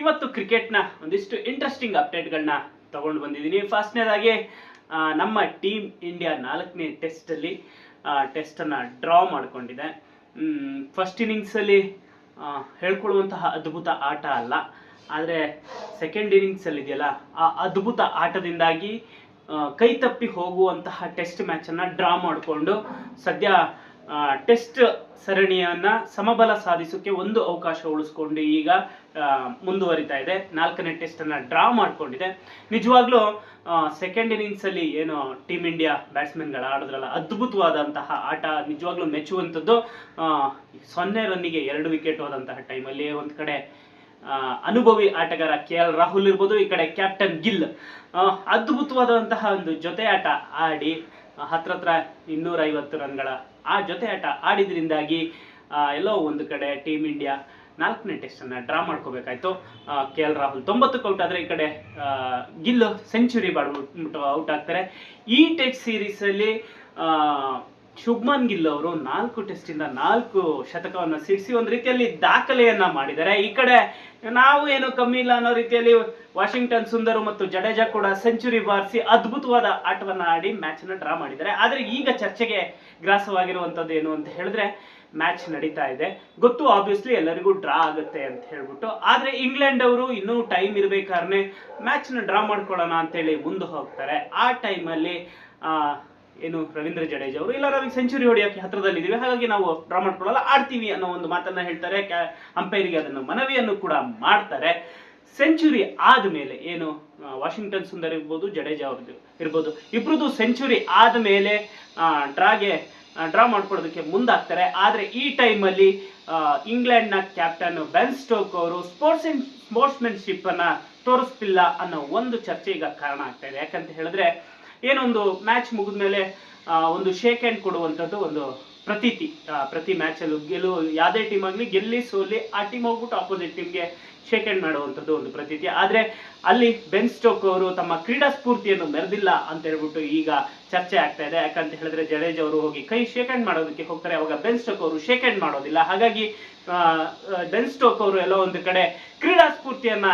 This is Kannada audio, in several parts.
ಇವತ್ತು ಕ್ರಿಕೆಟ್ನ ಒಂದಿಷ್ಟು ಇಂಟ್ರೆಸ್ಟಿಂಗ್ ಅಪ್ಡೇಟ್ಗಳನ್ನ ತಗೊಂಡು ಬಂದಿದ್ದೀನಿ. ಫಸ್ಟ್ನೇದಾಗಿ ನಮ್ಮ ಟೀಮ್ ಇಂಡಿಯಾ ನಾಲ್ಕನೇ ಟೆಸ್ಟಲ್ಲಿ ಟೆಸ್ಟನ್ನು ಡ್ರಾ ಮಾಡಿಕೊಂಡಿದೆ. ಫಸ್ಟ್ ಇನ್ನಿಂಗ್ಸಲ್ಲಿ ಹೇಳ್ಕೊಳ್ಳುವಂತಹ ಅದ್ಭುತ ಆಟ ಅಲ್ಲ. ಆದರೆ ಸೆಕೆಂಡ್ ಇನ್ನಿಂಗ್ಸಲ್ಲಿ ಇದೆಯಲ್ಲ, ಆ ಅದ್ಭುತ ಆಟದಿಂದಾಗಿ ಕೈ ತಪ್ಪಿ ಹೋಗುವಂತಹ ಟೆಸ್ಟ್ ಮ್ಯಾಚನ್ನು ಡ್ರಾ ಮಾಡಿಕೊಂಡು, ಸದ್ಯ ಟೆಸ್ಟ್ ಸರಣಿಯನ್ನ ಸಮಬಲ ಸಾಧಿಸೋಕೆ ಒಂದು ಅವಕಾಶ ಉಳಿಸ್ಕೊಂಡು ಈಗ ಮುಂದುವರಿತಾ ಇದೆ. ನಾಲ್ಕನೇ ಟೆಸ್ಟ್ ಅನ್ನ ಡ್ರಾ ಮಾಡ್ಕೊಂಡಿದೆ. ನಿಜವಾಗ್ಲೂ ಸೆಕೆಂಡ್ ಇನ್ನಿಂಗ್ಸ್ ಅಲ್ಲಿ ಏನು ಟೀಮ್ ಇಂಡಿಯಾ ಬ್ಯಾಟ್ಸ್ಮನ್ಗಳು ಆಡಿದ್ರಲ್ಲ ಅದ್ಭುತವಾದಂತಹ ಆಟ, ನಿಜವಾಗ್ಲೂ ಮೆಚ್ಚುವಂಥದ್ದು. ಸೊನ್ನೆ ರನ್ನಿಗೆ ಎರಡು ವಿಕೆಟ್ ಹೋದಂತಹ ಟೈಮಲ್ಲಿ ಒಂದು ಕಡೆ ಅನುಭವಿ ಆಟಗಾರ ಕೆ ಎಲ್ ರಾಹುಲ್ ಇರ್ಬೋದು, ಈ ಕಡೆ ಕ್ಯಾಪ್ಟನ್ ಗಿಲ್. ಅದ್ಭುತವಾದಂತಹ ಒಂದು ಜೊತೆ ಆಟ ಆಡಿ, ಹತ್ರ ಹತ್ರ ಇನ್ನೂರ ಐವತ್ತು ರನ್ಗಳ ಆ ಜೊತೆ ಆಟ ಆಡಿದ್ರಿಂದಾಗಿ ಎಲ್ಲೋ ಒಂದು ಕಡೆ ಟೀಮ್ ಇಂಡಿಯಾ ನಾಲ್ಕನೇ ಟೆಸ್ಟನ್ನು ಡ್ರಾ ಮಾಡ್ಕೋಬೇಕಾಯ್ತು. ಕೆ ಎಲ್ ರಾಹುಲ್ ತೊಂಬತ್ತಕ್ಕೆ ಔಟ್ ಆದರೆ ಈ ಕಡೆ ಗಿಲ್ಲು ಗಿಲ್ ಸೆಂಚುರಿ ಬಾಡ್ಬಿಟ್ಟು ಔಟ್ ಆಗ್ತಾರೆ. ಈ ಟೆಸ್ಟ್ ಸೀರೀಸಲ್ಲಿ ಶುಭ್ಮನ್ ಗಿಲ್ ಅವರು ನಾಲ್ಕು ಟೆಸ್ಟಿಂದ ನಾಲ್ಕು ಶತಕವನ್ನು ಸಿಡಿಸಿ ಒಂದು ರೀತಿಯಲ್ಲಿ ದಾಖಲೆಯನ್ನ ಮಾಡಿದ್ದಾರೆ. ಈ ಕಡೆ ನಾವು ಏನು ಕಮ್ಮಿ ಇಲ್ಲ ಅನ್ನೋ ರೀತಿಯಲ್ಲಿ ವಾಷಿಂಗ್ಟನ್ ಸುಂದರು ಮತ್ತು ಜಡೇಜಾ ಕೂಡ ಸೆಂಚುರಿ ಬಾರಿಸಿ ಅದ್ಭುತವಾದ ಆಟವನ್ನ ಆಡಿ ಮ್ಯಾಚ್ನ ಡ್ರಾ ಮಾಡಿದ್ದಾರೆ. ಆದ್ರೆ ಈಗ ಚರ್ಚೆಗೆ ಗ್ರಾಸವಾಗಿರುವಂತದ್ದು ಏನು ಅಂತ ಹೇಳಿದ್ರೆ ಮ್ಯಾಚ್ ನಡೀತಾ ಇದೆ. ಗೊತ್ತು ಆಬ್ವಿಯಸ್ಲಿ ಎಲ್ಲರಿಗೂ ಡ್ರಾ ಆಗುತ್ತೆ ಅಂತ ಹೇಳ್ಬಿಟ್ಟು. ಆದ್ರೆ ಇಂಗ್ಲೆಂಡ್ ಅವರು ಇನ್ನೂ ಟೈಮ್ ಇರಬೇಕಾದ್ರೆ ನ ಡ್ರಾ ಮಾಡ್ಕೊಳ್ಳೋಣ ಅಂತೇಳಿ ಮುಂದೆ ಹೋಗ್ತಾರೆ. ಆ ಟೈಮಲ್ಲಿ ಏನು ರವೀಂದ್ರ ಜಡೇಜಾ ಅವರು ಇಲ್ಲ ನಮಗೆ ಸೆಂಚುರಿ ಹೊಡೆಯೋಕೆ ಹತ್ರದಲ್ಲಿದ್ದೀವಿ ಹಾಗಾಗಿ ನಾವು ಡ್ರಾ ಮಾಡ್ಕೊಳ್ಳಲ್ಲ ಆಡ್ತೀವಿ ಅನ್ನೋ ಒಂದು ಮಾತನ್ನ ಹೇಳ್ತಾರೆ. ಅಂಪೈರಿಗೆ ಅದನ್ನು ಮನವಿಯನ್ನು ಕೂಡ ಮಾಡ್ತಾರೆ. ಸೆಂಚುರಿ ಆದ್ಮೇಲೆ ಏನು ಆ, ವಾಷಿಂಗ್ಟನ್ ಸುಂದರ್ ಇರ್ಬೋದು ಜಡೇಜ ಅವ್ರದ್ದು ಇರ್ಬೋದು ಇಬ್ರದ್ದು ಸೆಂಚುರಿ ಆದ್ಮೇಲೆ ಡ್ರಾಗೆ ಡ್ರಾ ಮಾಡ್ಕೊಳ್ಳೋದಕ್ಕೆ ಮುಂದಾಗ್ತಾರೆ. ಆದರೆ ಈ ಟೈಮಲ್ಲಿ ಇಂಗ್ಲೆಂಡ್ನ ಕ್ಯಾಪ್ಟನ್ ಬೆನ್ ಸ್ಟೋಕ್ ಅವರು ಸ್ಪೋರ್ಟ್ಸ್ ಸ್ಪೋರ್ಟ್ಸ್ಮೆನ್ಶಿಪ್ ಅನ್ನ ತೋರಿಸ್ತಿಲ್ಲ ಅನ್ನೋ ಒಂದು ಚರ್ಚೆ ಈಗ ಕಾರಣ ಆಗ್ತಾ ಇದೆ. ಯಾಕಂತ ಹೇಳಿದ್ರೆ ಏನೊಂದು ಮ್ಯಾಚ್ ಮುಗಿದ್ಮೇಲೆ ಮೇಲೆ ಒಂದು ಶೇಕ್ ಹ್ಯಾಂಡ್ ಕೊಡುವಂಥದ್ದು ಒಂದು ಪ್ರತೀತಿ. ಪ್ರತಿ ಮ್ಯಾಚಲ್ಲೂ ಗೆಲು ಯಾವುದೇ ಟೀಮ್ ಆಗಲಿ ಗೆಲ್ಲಿ, ಸೋಲಿ, ಆ ಟೀಮ್ ಹೋಗ್ಬಿಟ್ಟು ಆಪೋಸಿಟ್ ಟೀಮ್ಗೆ ಶೇಕ್ ಹ್ಯಾಂಡ್ ಮಾಡುವಂಥದ್ದು ಒಂದು ಪ್ರತೀತಿ. ಆದರೆ ಅಲ್ಲಿ ಬೆನ್ ಸ್ಟೋಕ್ ಅವರು ತಮ್ಮ ಕ್ರೀಡಾ ಸ್ಫೂರ್ತಿಯನ್ನು ಮೆರೆದಿಲ್ಲ ಅಂತ ಹೇಳ್ಬಿಟ್ಟು ಈಗ ಚರ್ಚೆ ಆಗ್ತಾ ಇದೆ. ಯಾಕಂತ ಹೇಳಿದ್ರೆ ಜಡೇಜ್ ಅವರು ಹೋಗಿ ಕೈ ಶೇಕ್ ಹ್ಯಾಂಡ್ ಮಾಡೋದಕ್ಕೆ ಹೋಗ್ತಾರೆ. ಅವಾಗ ಬೆನ್ ಸ್ಟೋಕ್ ಅವರು ಶೇಕ್ ಹ್ಯಾಂಡ್ ಮಾಡೋದಿಲ್ಲ. ಹಾಗಾಗಿ ಬೆನ್ ಸ್ಟೋಕ್ ಅವರು ಎಲ್ಲೋ ಒಂದು ಕಡೆ ಕ್ರೀಡಾ ಸ್ಫೂರ್ತಿಯನ್ನ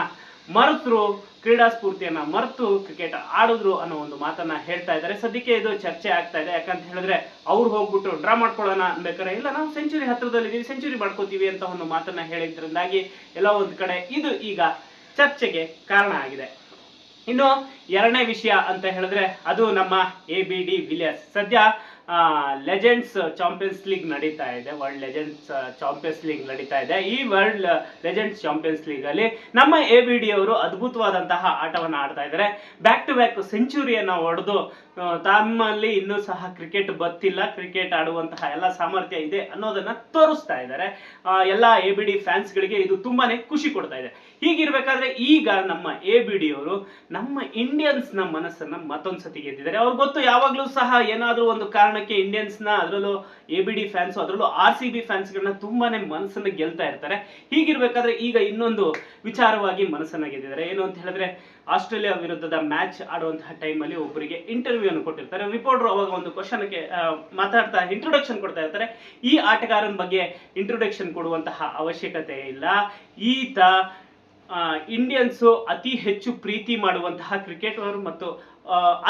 ಮರೆತರು ಕ್ರೀಡಾ ಸ್ಫೂರ್ತಿಯನ್ನ ಮರೆತು ಕ್ರಿಕೆಟ್ ಆಡಿದ್ರು ಅನ್ನೋ ಒಂದು ಮಾತನ್ನ ಹೇಳ್ತಾ ಇದ್ದಾರೆ. ಸದ್ಯಕ್ಕೆ ಇದು ಚರ್ಚೆ ಆಗ್ತಾ ಇದೆ. ಯಾಕಂತ ಹೇಳಿದ್ರೆ ಅವ್ರು ಹೋಗ್ಬಿಟ್ಟು ಡ್ರಾ ಮಾಡ್ಕೊಳ್ಳೋಣ ಅನ್ಬೇಕಾರೆ ಇಲ್ಲ ನಾವು ಸೆಂಚುರಿ ಹತ್ರದಲ್ಲಿದ್ದೀವಿ ಸೆಂಚುರಿ ಮಾಡ್ಕೋತೀವಿ ಅಂತ ಒಂದು ಮಾತನ್ನ ಹೇಳಿದ್ರಿಂದಾಗಿ ಎಲ್ಲ ಒಂದು ಕಡೆ ಇದು ಈಗ ಚರ್ಚೆಗೆ ಕಾರಣ ಆಗಿದೆ. ಇನ್ನು ಎರಡನೇ ವಿಷಯ ಅಂತ ಹೇಳಿದ್ರೆ ಅದು ನಮ್ಮ ಎ ಬಿ ಡಿ ವಿಲಿಯರ್ಸ್. ಸದ್ಯ ಲೆಜೆಂಡ್ಸ್ ಚಾಂಪಿಯನ್ಸ್ ಲೀಗ್ ನಡೀತಾ ಇದೆ. ವರ್ಲ್ಡ್ ಲೆಜೆಂಡ್ಸ್ ಚಾಂಪಿಯನ್ಸ್ ಲೀಗ್ ನಡೀತಾ ಇದೆ. ಈ ವರ್ಲ್ಡ್ ಲೆಜೆಂಡ್ಸ್ ಚಾಂಪಿಯನ್ಸ್ ಲೀಗ್ ಅಲ್ಲಿ ನಮ್ಮ ಎ ಬಿ ಡಿ ಅವರು ಅದ್ಭುತವಾದಂತಹ ಆಟವನ್ನು ಆಡ್ತಾ ಇದ್ದಾರೆ. ಬ್ಯಾಕ್ ಟು ಬ್ಯಾಕ್ ಸೆಂಚುರಿಯನ್ನ ಹೊಡೆದು ತಮ್ಮಲ್ಲಿ ಇನ್ನೂ ಸಹ ಕ್ರಿಕೆಟ್ ಬತ್ತಿಲ್ಲ ಕ್ರಿಕೆಟ್ ಆಡುವಂತಹ ಎಲ್ಲ ಸಾಮರ್ಥ್ಯ ಇದೆ ಅನ್ನೋದನ್ನ ತೋರಿಸ್ತಾ ಇದ್ದಾರೆ. ಎಲ್ಲ ಎ ಬಿ ಡಿ ಫ್ಯಾನ್ಸ್ಗಳಿಗೆ ಇದು ತುಂಬಾನೇ ಖುಷಿ ಕೊಡ್ತಾ ಇದೆ. ಹೀಗಿರ್ಬೇಕಾದ್ರೆ ಈಗ ನಮ್ಮ ಎ ಬಿ ಡಿ ಅವರು ನಮ್ಮ ಇಂಡಿಯನ್ಸ್ನ ಮನಸ್ಸನ್ನ ಮತ್ತೊಂದ್ಸತಿ ಗೆದ್ದಿದ್ದಾರೆ. ಅವ್ರಿಗೆ ಗೊತ್ತು, ಯಾವಾಗಲೂ ಸಹ ಏನಾದರೂ ಒಂದು ಕಾರಣಕ್ಕೆ ಇಂಡಿಯನ್ಸ್ನ ಅದರಲ್ಲೂ ಎ ಬಿ ಡಿ ಫ್ಯಾನ್ಸ್ ಅದರಲ್ಲೂ ಆರ್ ಸಿ ಬಿ ಫ್ಯಾನ್ಸ್ಗಳನ್ನ ತುಂಬಾನೇ ಮನಸ್ಸನ್ನ ಗೆಲ್ತಾ ಇರ್ತಾರೆ. ಹೀಗಿರ್ಬೇಕಾದ್ರೆ ಈಗ ಇನ್ನೊಂದು ವಿಚಾರವಾಗಿ ಮನಸ್ಸನ್ನ ಗೆದ್ದಿದ್ದಾರೆ. ಏನು ಅಂತ ಹೇಳಿದ್ರೆ ಆಸ್ಟ್ರೇಲಿಯಾ ವಿರುದ್ಧದ ಮ್ಯಾಚ್ ಆಡುವಂತಹ ಟೈಮಲ್ಲಿ ಒಬ್ಬರಿಗೆ ಇಂಟರ್ವ್ಯೂ ಅನ್ನು ಕೊಟ್ಟಿರ್ತಾರೆ. ರಿಪೋರ್ಟರ್ ಅವಾಗ ಒಂದು ಕ್ವಶನ್ಗೆ ಮಾತಾಡ್ತಾ ಇಂಟ್ರೊಡಕ್ಷನ್ ಕೊಡ್ತಾ ಇರ್ತಾರೆ. ಈ ಆಟಗಾರನ ಬಗ್ಗೆ ಇಂಟ್ರೊಡಕ್ಷನ್ ಕೊಡುವಂತಹ ಅವಶ್ಯಕತೆ ಇಲ್ಲ. ಈತ ಇಂಡಿಯನ್ಸು ಅತಿ ಹೆಚ್ಚು ಪ್ರೀತಿ ಮಾಡುವಂತಹ ಕ್ರಿಕೆಟರ್ ಮತ್ತು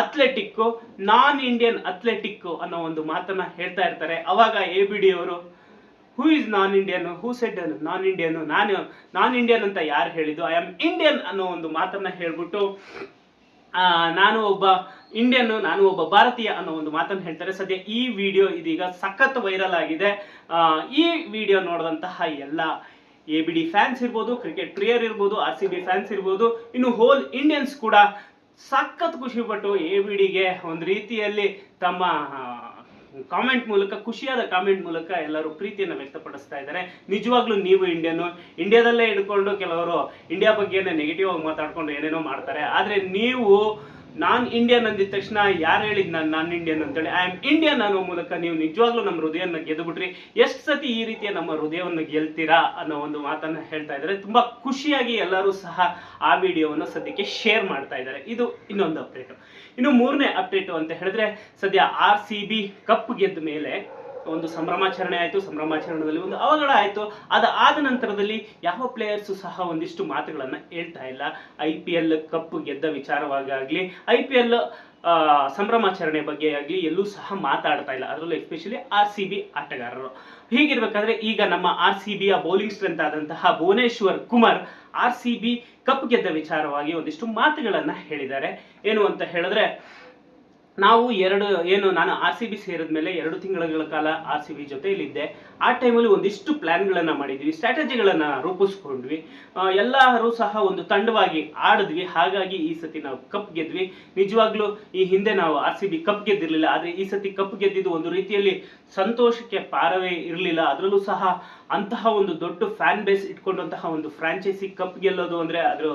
ಅಥ್ಲೆಟಿಕ್ ನಾನ್ ಇಂಡಿಯನ್ ಅಥ್ಲೆಟಿಕ್ ಅನ್ನೋ ಒಂದು ಮಾತನ್ನ ಹೇಳ್ತಾ ಇರ್ತಾರೆ. ಅವಾಗ ಎ ಬಿ ಡಿ ಅವರು who is non Indian who said non Indian ನಾನು ನಾನ್ ಇಂಡಿಯನ್ ಅಂತ ಯಾರು ಹೇಳಿದ್ದು? ಐ ಆಮ್ ಇಂಡಿಯನ್ ಅನ್ನೋ ಒಂದು ಮಾತನ್ನ ಹೇಳ್ಬಿಟ್ಟು ನಾನು ಒಬ್ಬ ಇಂಡಿಯನ್ ನಾನು ಒಬ್ಬ ಭಾರತೀಯ ಅನ್ನೋ ಒಂದು ಮಾತನ್ನು ಹೇಳ್ತಾರೆ. ಸದ್ಯ ಈ ವಿಡಿಯೋ ಇದೀಗ ಸಖತ್ ವೈರಲ್ ಆಗಿದೆ. ಈ ವಿಡಿಯೋ ನೋಡಿದಂತಹ ಎಲ್ಲ ಎ ಬಿ ಡಿ ಫ್ಯಾನ್ಸ್ ಇರ್ಬೋದು ಕ್ರಿಕೆಟ್ ಪ್ಲೇಯರ್ ಇರ್ಬೋದು ಆರ್ ಸಿ ಬಿ ಫ್ಯಾನ್ಸ್ ಇರ್ಬೋದು, ಇನ್ನು ಹೋಲ್ ಇಂಡಿಯನ್ಸ್ ಕೂಡ ಸಖತ್ ಖುಷಿ ಪಟ್ಟು ಎ ಬಿ ಡಿಗೆ ಒಂದು ರೀತಿಯಲ್ಲಿ ತಮ್ಮ ಕಾಮೆಂಟ್ ಮೂಲಕ, ಖುಷಿಯಾದ ಕಾಮೆಂಟ್ ಮೂಲಕ ಎಲ್ಲರೂ ಪ್ರೀತಿಯನ್ನು ವ್ಯಕ್ತಪಡಿಸ್ತಾ ಇದ್ದಾರೆ. ನಿಜವಾಗ್ಲೂ ನೀವು ಇಂಡಿಯನ್ನು ಇಂಡಿಯಾದಲ್ಲೇ ಹಿಡ್ಕೊಂಡು ಕೆಲವರು ಇಂಡಿಯಾ ಬಗ್ಗೆನೇ ನೆಗೆಟಿವ್ ಆಗಿ ಮಾತಾಡ್ಕೊಂಡು ಏನೇನೋ ಮಾಡ್ತಾರೆ. ಆದರೆ ನೀವು ನಾನ್ ಇಂಡಿಯನ್ ಅಂದಿದ ತಕ್ಷಣ ಯಾರು ಹೇಳಿದ್ ನಾನು ನಾನ್ ಇಂಡಿಯನ್ ಅಂತೇಳಿ? ಐ ಆಮ್ ಇಂಡಿಯನ್ ಅನ್ನೋ ಮೂಲಕ ನೀವು ನಿಜವಾಗ್ಲೂ ನಮ್ಮ ಹೃದಯನ ಗೆದ್ದುಬಿಟ್ರಿ ಎಷ್ಟು ಸತಿ ಈ ರೀತಿಯ ನಮ್ಮ ಹೃದಯವನ್ನು ಗೆಲ್ತೀರಾ ಅನ್ನೋ ಒಂದು ಮಾತನ್ನ ಹೇಳ್ತಾ ಇದ್ದಾರೆ. ತುಂಬಾ ಖುಷಿಯಾಗಿ ಎಲ್ಲರೂ ಸಹ ಆ ವಿಡಿಯೋವನ್ನು ಸದ್ಯಕ್ಕೆ ಶೇರ್ ಮಾಡ್ತಾ ಇದ್ದಾರೆ. ಇದು ಇನ್ನೊಂದು ಅಪ್ಡೇಟ್ ಇನ್ನು ಮೂರನೇ ಅಪ್ಡೇಟ್ ಅಂತ ಹೇಳಿದ್ರೆ, ಸದ್ಯ ಆರ್ ಸಿ ಬಿ ಕಪ್ ಗೆದ್ದ ಮೇಲೆ ಒಂದು ಸಂಭ್ರಮಾಚರಣೆ ಆಯಿತು, ಸಂಭ್ರಮಾಚರಣೆಯಲ್ಲಿ ಒಂದು ಅವಘಡ ಆಯಿತು. ಅದಾದ ನಂತರದಲ್ಲಿ ಯಾವ ಪ್ಲೇಯರ್ಸು ಸಹ ಒಂದಿಷ್ಟು ಮಾತುಗಳನ್ನು ಹೇಳ್ತಾ ಇಲ್ಲ. ಐ ಪಿ ಎಲ್ ಕಪ್ ಗೆದ್ದ ವಿಚಾರವಾಗಿ ಐ ಪಿ ಎಲ್ ಸಂಭ್ರಮಾಚರಣೆ ಬಗ್ಗೆ ಆಗಲಿ ಎಲ್ಲೂ ಸಹ ಮಾತಾಡ್ತಾ ಇಲ್ಲ. ಅದರಲ್ಲೂ ಎಸ್ಪೆಷಲಿ ಆರ್ ಸಿ ಬಿ ಆಟಗಾರರು. ಹೀಗಿರ್ಬೇಕಾದ್ರೆ ಈಗ ನಮ್ಮ ಆರ್ ಸಿ ಬಿಯ ಬೌಲಿಂಗ್ ಸ್ಟ್ರೆಂತ್ ಆದಂತಹ Bhuvneshwar Kumar R C B cup ಗೆದ್ದ ವಿಚಾರವಾಗಿ ಒಂದಿಷ್ಟು ಮಾತುಗಳನ್ನು ಹೇಳಿದ್ದಾರೆ. ಏನು ಅಂತ ಹೇಳಿದ್ರೆ ನಾವು ಎರಡು, ಏನು, ನಾನು ಆರ್ ಸಿ ಬಿ ಸೇರಿದ ಮೇಲೆ ಎರಡು ತಿಂಗಳ ಕಾಲ ಆರ್ ಸಿ ಬಿ ಜೊತೆಯಲ್ಲಿದ್ದೆ. ಆ ಟೈಮಲ್ಲಿ ಒಂದಿಷ್ಟು ಪ್ಲ್ಯಾನ್ಗಳನ್ನು ಮಾಡಿದ್ವಿ, ಸ್ಟ್ರಾಟಜಿಗಳನ್ನು ರೂಪಿಸ್ಕೊಂಡ್ವಿ. ಎಲ್ಲರೂ ಸಹ ಒಂದು ತಂಡವಾಗಿ ಆಡಿದ್ವಿ. ಹಾಗಾಗಿ ಈ ಸತಿ ನಾವು ಕಪ್ ಗೆದ್ವಿ. ನಿಜವಾಗ್ಲೂ ಈ ಹಿಂದೆ ನಾವು ಆರ್ ಸಿ ಬಿ ಕಪ್ ಗೆದ್ದಿರಲಿಲ್ಲ. ಆದರೆ ಈ ಸತಿ ಕಪ್ ಗೆದ್ದಿದ್ದು ಒಂದು ರೀತಿಯಲ್ಲಿ ಸಂತೋಷಕ್ಕೆ ಪಾರವೇ ಇರಲಿಲ್ಲ. ಅದರಲ್ಲೂ ಸಹ ಅಂತಹ ಒಂದು ದೊಡ್ಡ ಫ್ಯಾನ್ ಬೇಸ್ ಇಟ್ಕೊಂಡಂತಹ ಒಂದು ಫ್ರಾಂಚೈಸಿ ಕಪ್ ಗೆಲ್ಲೋದು ಅಂದರೆ ಅದರ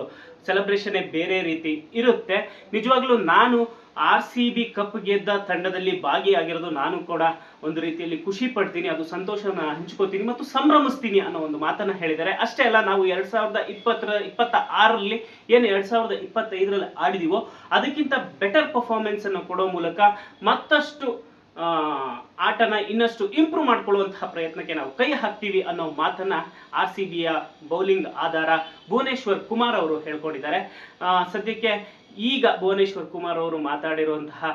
ಸೆಲೆಬ್ರೇಷನ್ನೇ ಬೇರೆ ರೀತಿ ಇರುತ್ತೆ. ನಿಜವಾಗ್ಲೂ ನಾನು ಆರ್ ಸಿ ಬಿ ಕಪ್ ಗೆದ್ದ ತಂಡದಲ್ಲಿ ಭಾಗಿಯಾಗಿರೋದು ನಾನು ಕೂಡ ಒಂದು ರೀತಿಯಲ್ಲಿ ಖುಷಿ ಪಡ್ತೀನಿ, ಅದು ಸಂತೋಷನ ಹಂಚ್ಕೋತೀನಿ ಮತ್ತು ಸಂಭ್ರಮಿಸ್ತೀನಿ ಅನ್ನೋ ಒಂದು ಮಾತನ್ನ ಹೇಳಿದ್ದಾರೆ. ಅಷ್ಟೇ ಅಲ್ಲ, ನಾವು ಎರಡ್ ಸಾವಿರದ ಇಪ್ಪತ್ತರ ಇಪ್ಪತ್ತ ಆರರಲ್ಲಿ ಏನು ಎರಡ್ ಸಾವಿರದ ಇಪ್ಪತ್ತೈದರಲ್ಲಿ ಆಡಿದೀವೋ, ಅದಕ್ಕಿಂತ ಬೆಟರ್ ಪರ್ಫಾರ್ಮೆನ್ಸ್ ಅನ್ನು ಕೊಡೋ ಮೂಲಕ ಮತ್ತಷ್ಟು ಆಟನ ಇನ್ನಷ್ಟು ಇಂಪ್ರೂವ್ ಮಾಡ್ಕೊಳ್ಳುವಂತಹ ಪ್ರಯತ್ನಕ್ಕೆ ನಾವು ಕೈ ಹಾಕ್ತೀವಿ ಅನ್ನೋ ಮಾತನ್ನ ಆರ್ ಸಿ ಬಿಯ ಬೌಲಿಂಗ್ ಆಧಾರ ಭುವನೇಶ್ವರ್ ಕುಮಾರ್ ಅವರು ಹೇಳ್ಕೊಂಡಿದ್ದಾರೆ. ಸದ್ಯಕ್ಕೆ ಈಗ ಭುವನೇಶ್ವರ್ ಕುಮಾರ್ ಅವರು ಮಾತಾಡಿರುವಂತಹ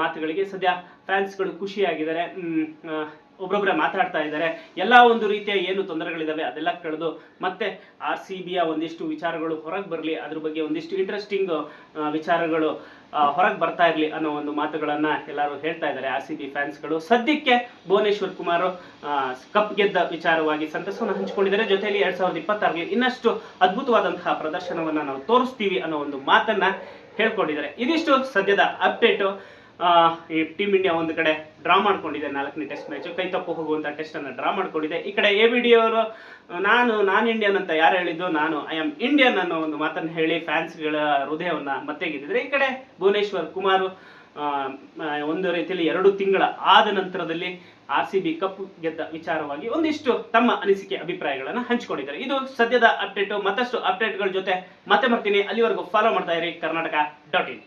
ಮಾತುಗಳಿಗೆ ಸದ್ಯ ಫ್ಯಾನ್ಸ್ಗಳು ಖುಷಿಯಾಗಿದ್ದಾರೆ. ಒಬ್ಬೊಬ್ಬರೇ ಮಾತಾಡ್ತಾ ಇದ್ದಾರೆ. ಎಲ್ಲ ಒಂದು ರೀತಿಯ ಏನು ತೊಂದರೆಗಳಿದ್ದಾವೆ ಅದೆಲ್ಲ ಕಳೆದು ಮತ್ತೆ ಆರ್ ಸಿ ಬಿಯ ಒಂದಿಷ್ಟು ವಿಚಾರಗಳು ಹೊರಗೆ ಬರಲಿ, ಅದ್ರ ಬಗ್ಗೆ ಒಂದಿಷ್ಟು ಇಂಟ್ರೆಸ್ಟಿಂಗ್ ವಿಚಾರಗಳು ಹೊರಗೆ ಬರ್ತಾ ಇರಲಿ ಅನ್ನೋ ಒಂದು ಮಾತುಗಳನ್ನ ಎಲ್ಲರೂ ಹೇಳ್ತಾ ಇದ್ದಾರೆ ಆರ್ ಸಿ ಬಿ ಫ್ಯಾನ್ಸ್ಗಳು. ಸದ್ಯಕ್ಕೆ ಭುವನೇಶ್ವರ್ ಕುಮಾರ್ ಕಪ್ ಗೆದ್ದ ವಿಚಾರವಾಗಿ ಸಂತಸವನ್ನು ಹಂಚಿಕೊಂಡಿದ್ದಾರೆ. ಜೊತೆಯಲ್ಲಿ ಎರಡ್ ಸಾವಿರದ ಇಪ್ಪತ್ತಾರರಲ್ಲಿ ಇನ್ನಷ್ಟು ಅದ್ಭುತವಾದಂತಹ ಪ್ರದರ್ಶನವನ್ನ ನಾವು ತೋರಿಸ್ತೀವಿ ಅನ್ನೋ ಒಂದು ಮಾತನ್ನ ಹೇಳ್ಕೊಂಡಿದ್ದಾರೆ. ಇದಿಷ್ಟು ಸದ್ಯದ ಅಪ್ಡೇಟು. ಈ ಟೀಮ್ ಇಂಡಿಯಾ ಒಂದು ಕಡೆ ಡ್ರಾ ಮಾಡ್ಕೊಂಡಿದೆ ನಾಲ್ಕನೇ ಟೆಸ್ಟ್ ಮ್ಯಾಚ್ ಕೈ ತಪ್ಪು ಟೆಸ್ಟ್ ಅನ್ನ ಡ್ರಾ ಮಾಡ್ಕೊಂಡಿದೆ. ಈ ಕಡೆ ಎ ಬಿ ಡಿ ಅವರು, ನಾನು, ನಾನ್ ಇಂಡಿಯನ್ ಅಂತ ಯಾರು ಹೇಳಿದ್ದು? ನಾನು ಐ ಆಮ್ ಇಂಡಿಯನ್ ಅನ್ನೋ ಒಂದು ಮಾತನ್ನ ಹೇಳಿ ಫ್ಯಾನ್ಸ್ಗಳ ಹೃದಯವನ್ನ ಮತ್ತೆ ಗೆದ್ದಿದ್ರೆ ಈ ಕಡೆ ಭುವನೇಶ್ವರ್ ಕುಮಾರ್ ಒಂದು ರೀತಿಯಲ್ಲಿ ಎರಡು ತಿಂಗಳ ಆದ ನಂತರದಲ್ಲಿ ಆರ್ ಸಿ ಬಿ ಕಪ್ ಗೆದ್ದ ವಿಚಾರವಾಗಿ ಒಂದಿಷ್ಟು ತಮ್ಮ ಅನಿಸಿಕೆ ಅಭಿಪ್ರಾಯಗಳನ್ನು ಹಂಚಿಕೊಂಡಿದ್ದಾರೆ. ಇದು ಸದ್ಯದ ಅಪ್ಡೇಟ್ ಮತ್ತಷ್ಟು ಅಪ್ಡೇಟ್ಗಳ ಜೊತೆ ಮತ್ತೆ ಬರ್ತೀನಿ. ಅಲ್ಲಿವರೆಗೂ ಫಾಲೋ ಮಾಡ್ತಾ ಇರಿ. Karnataka dot in.